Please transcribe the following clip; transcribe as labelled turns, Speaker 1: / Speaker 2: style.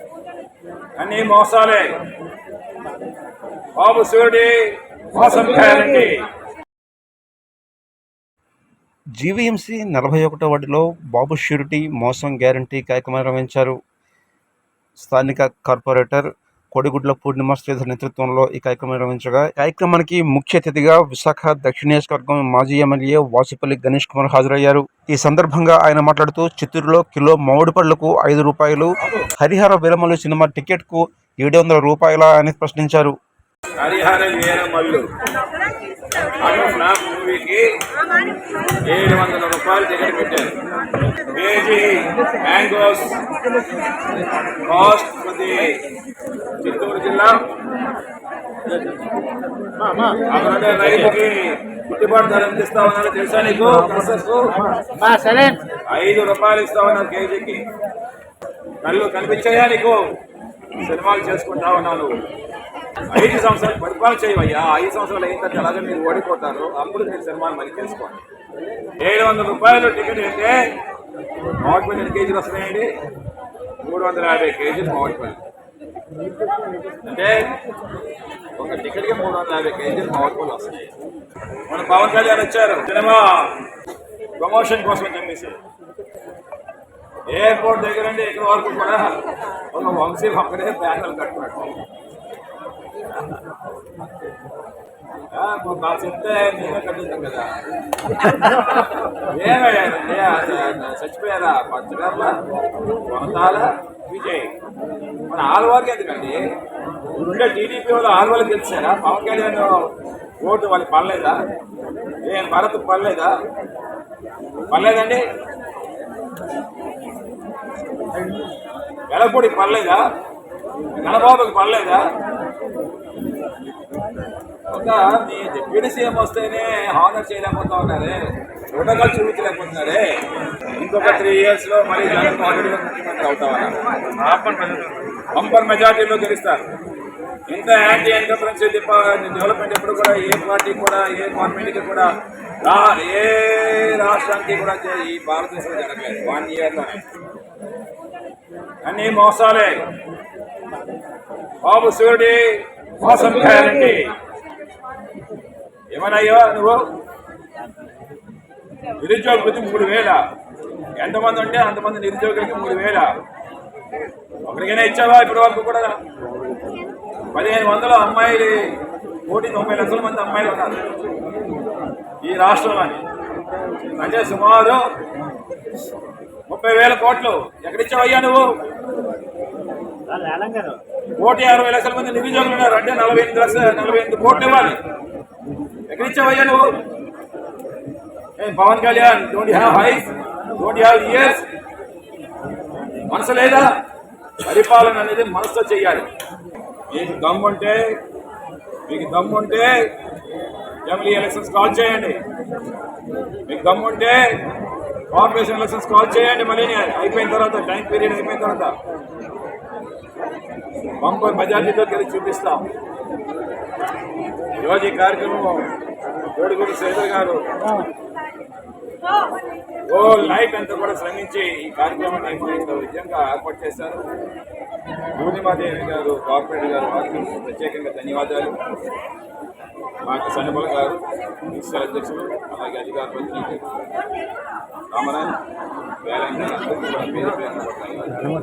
Speaker 1: అన్ని మోసాలే. బాబు సూర్యుడి మోసం చేయాలండి
Speaker 2: జీవీఎంసీ నలభై ఒకటో వార్డులో బాబు ష్యూరిటీ మోసం గ్యారంటీ కార్యక్రమం నిర్వహించారు స్థానిక కార్పొరేటర్ కోడిగుడ్ల పూర్ణిమ శ్రీధర్ నేతృత్వంలో ఈ కార్యక్రమం నిర్వహించగా కార్యక్రమానికి ముఖ్య అతిథిగా విశాఖ దక్షిణ నియోజకవర్గం మాజీ ఎమ్మెల్యే వాసిపల్లి గణేష్ కుమార్ హాజరయ్యారు. ఈ సందర్భంగా ఆయన మాట్లాడుతూ చిత్తూరులో కిలో మామిడి పళ్ళకు ఐదు రూపాయలు హరిహర విలమలు సినిమా టికెట్కు ఏడు వందల రూపాయల అని ప్రశ్నించారు.
Speaker 1: హరిహర వీరమల్లు మూవీకి ఏడు వందల రూపాయలు టికెట్ పెట్టారు. కేజీ మ్యాంగోస్ కాస్ట్ ప్రతి చిత్తూరు జిల్లా అక్కడ రైతుకి గిట్టుబాటు ధర ఎంత ఇస్తా ఉన్నారో తెలుసా నీకు సరే ఐదు రూపాయలు ఇస్తా ఉన్నాను కేజీకి. కళ్ళు కనిపించాయా నీకు? సినిమాలు చేసుకుంటా ఉన్నాను. ఐదు సంవత్సరాలు పరిపాలన చేయవయ్యా ఐదు సంవత్సరాలు అయిన తర్వాత అలాగే మీరు ఓడిపోతారు అప్పుడు మీరు సినిమాలు మళ్ళీ చేసుకోండి ఏడు వందల రూపాయలు టికెట్ అయితే మామిడిపల్లి ఎన్ని కేజీలు వస్తున్నాయండి. మూడు వందల యాభై కేజీలు మామిడిపల్లి అంటే ఒక టికెట్కి మూడు వందల యాభై కేజీలు మామిడిపల్లి వస్తున్నాయి. మన పవన్ కళ్యాణ్ వచ్చారు. సినిమా ప్రమోషన్ కోసం చెప్పేసి ఎయిర్పోర్ట్ దగ్గర నుండి ఇక్కడ వరకు కూడా ఒక వంశీ ఒక్కడే బ్యానర్లు కట్టుకున్నాడు. చెప్తే నేనే కట్టించాను కదా ఏమయ్యా చచ్చిపోయారా పంచగర్ల కొనతాల విజయ్ మన ఆల్వార్కి ఎందుకండి ఉండే టీడీపీ వాళ్ళు ఆల్వాళ్ళకి గెలిచారా పవన్ కళ్యాణ్ ఓటు వాళ్ళకి పడలేదా నేను భరత్ పడలేదా పడలేదండి వెలపూడికి పడలేదా గణబాబుకి పడలేదా? ఒక డిప్యూటీ సీఎం వస్తేనే హానర్ చేయలేకపోతా ఉన్నారే రుణంగా చూపించలేకపోతున్నారే. ఇంకొక త్రీ ఇయర్స్లో మళ్ళీ జగన్మోహన్ రెడ్డి ముఖ్యమంత్రి అవుతామన్నారు బంపర్ మెజార్టీలో గెలుస్తారు. ఇంత యాంటీ ఎంటర్ప్రెన్స్ డెవలప్మెంట్ ఎప్పుడు కూడా ఏ పార్టీ కూడా ఏ గవర్నమెంట్కి కూడా ఏ రాష్ట్రానికి కూడా ఈ భారతదేశంలో జరగలేదు వన్ ఇయర్లోనే అన్ని మోసాలే. బాబు సూర్యుడి మోసం గ్యారంటీ. ఏమన్నాయో నువ్వు? నిరుద్యోగ వృత్తి మూడు వేల. ఎంతమంది ఉంటే అంతమంది నిరుద్యోగులకి మూడు వేల. ఒకరికైనా ఇచ్చావా ఇప్పటి వరకు కూడా? పదిహేను వందల అమ్మాయిలు కోటి తొంభై లక్షల మంది అమ్మాయిలు ఉన్నారు. ఈ రాష్ట్రంలోని అంటే సుమారు ముప్పై వేల కోట్లు. ఎక్కడిచ్చావయ్యా నువ్వు? కోటి అరవై లక్షల మంది నిరుద్యోగులు ఉన్నారు. అంటే నలభై ఎనిమిది లక్షల నలభై ఎనిమిది కోట్లు ఇవ్వాలి. ఎక్కడిచ్చావయ్యా నువ్వు Pawan Kalyan don't have eyes don't have ears మనసు లేదా పరిపాలన అనేది మనసుతో చెయ్యాలి. మీకు దమ్ముంటే మీకు దమ్ముంటే జమిలీ ఎలక్షన్స్ కాల్ చేయండి. మీకు దమ్ముంటే కార్పొరేషన్ ఎలక్షన్స్ కాల్ చేయండి మళ్ళీ అయిపోయిన తర్వాత టైం పీరియడ్ అయిపోయిన తర్వాత. బంపర్ మెజార్టీతో గెలిచి చూపిస్తాం. ఈరోజు ఈ కార్యక్రమం కోడిగుడి శ్రీధర్ గారు. ఓ నైట్ అంతా కూడా శ్రమించి ఈ కార్యక్రమాన్ని ఇంత విజయంగా ఏర్పాటు చేశారు. పూర్ణిమాదేవి గారు కార్పొరేటర్ గారు వారికి ప్రత్యేకంగా ధన్యవాదాలు. మాకు సన్నిపల గారు మున్సిపల్ అధ్యక్షులు అలాగే అధికార ప్రతినిధి రామరాజ్ వేలంగా అందరికీ పేరు ధన్యవాదాలు.